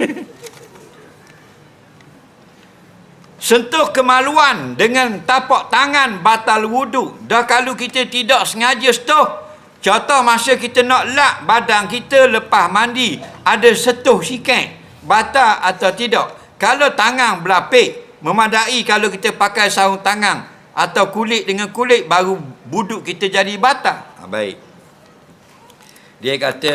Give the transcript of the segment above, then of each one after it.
Sentuh kemaluan dengan tapak tangan batal wuduk. Dah kalau kita tidak sengaja sentuh. Contoh masa kita nak lap badan kita lepas mandi. Ada sentuh sikit. Batal atau tidak. Kalau tangan berlapik. Memadai kalau kita pakai sarung tangan. Atau kulit dengan kulit. Baru buduk kita jadi batal. Ha, baik. Dia kata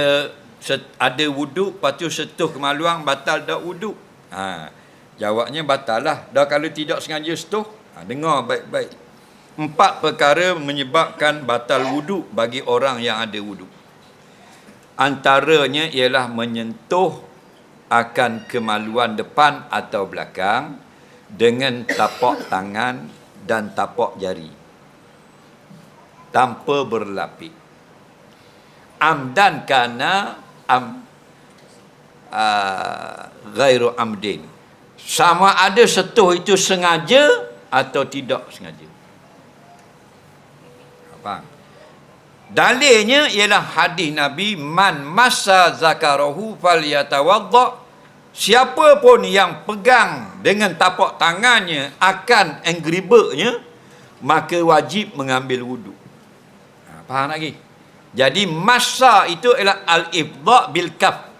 ada wuduk. Lepas tu sentuh kemaluan batal tak wuduk. Haa. Jawabnya batal lah. Dah kalau tidak sengaja setuh, ha, dengar baik-baik. Empat perkara menyebabkan batal wuduk bagi orang yang ada wuduk. Antaranya ialah menyentuh akan kemaluan depan atau belakang dengan tapak tangan dan tapak jari. Tanpa berlapik. Amdan kana am uh, ghairu amdin sama ada setuh itu sengaja atau tidak sengaja. Apa? Dalilnya ialah hadis Nabi man masa zakarahu falyatawadda siapa pun yang pegang dengan tapak tangannya akan engribeknya maka wajib mengambil wudu. Ha, faham lagi? Jadi masa itu ialah al-ifdha bil kaf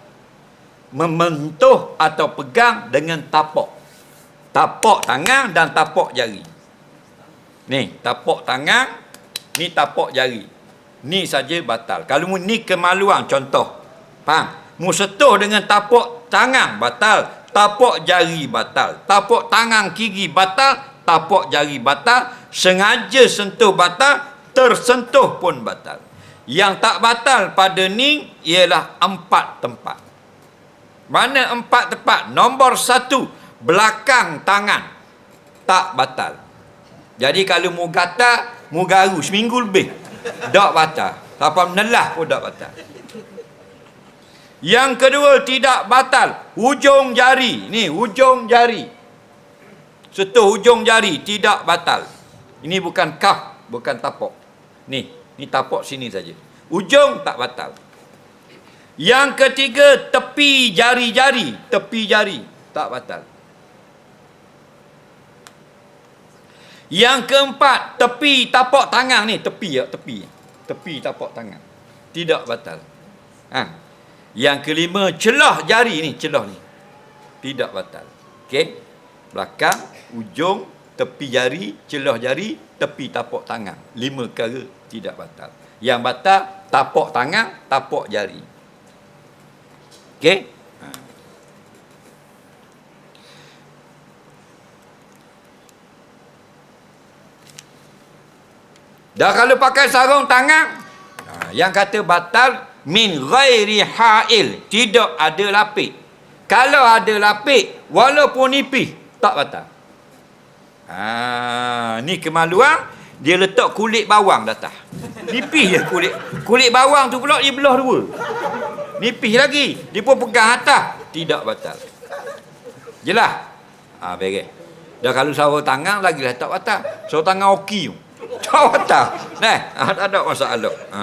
mementuh atau pegang dengan tapak. Tapak tangan dan tapak jari. Ni, tapak tangan, ni tapak jari. Ni saja batal. Kalau ni kemaluan contoh. Faham? Mu setuh dengan tapak tangan batal, tapak jari batal. Tapak tangan kiri batal, tapak jari batal. Sengaja sentuh batal, tersentuh pun batal. Yang tak batal pada ni ialah empat tempat. Mana empat tepat? Nombor satu, belakang tangan. Tak batal. Jadi kalau mu gata, mu garu seminggu lebih. Tak batal. Tanpa menelah pun tak batal. Yang kedua, tidak batal. Hujung jari. Ni, hujung jari. Setuh hujung jari, tidak batal. Ini bukan kaf, bukan tapak. Ni, ni tapak sini saja. Ujung tak batal. Yang ketiga, tepi jari-jari. Tepi jari. Tak batal. Yang keempat, tepi tapak tangan ni. Tepi ya, tepi. Tepi tapak tangan. Tidak batal. Ha. Yang kelima, celah jari ni. Celah ni. Tidak batal. Okey. Belakang, ujung, tepi jari, celah jari, tepi tapak tangan. Lima perkara tidak batal. Yang batal, tapak tangan, tapak jari. Okey? Ha. Dah kalau pakai sarung tangan, ha, yang kata batal min ghairi ha'il, tidak ada lapik. Kalau ada lapik, walaupun nipis, tak batal. Ha, ni kemaluan, dia letak kulit bawang datang. Nipis je kulit. Kulit bawang tu pula dia belah dua. Nipis lagi. Dia pun pegang atas. Tidak batal. Jelas? Ha, beres. Dah kalau sarung tangan lagi lah tak batal. Sarung tangan okey. Tak batal. Nah, tak ada masalah. Ha.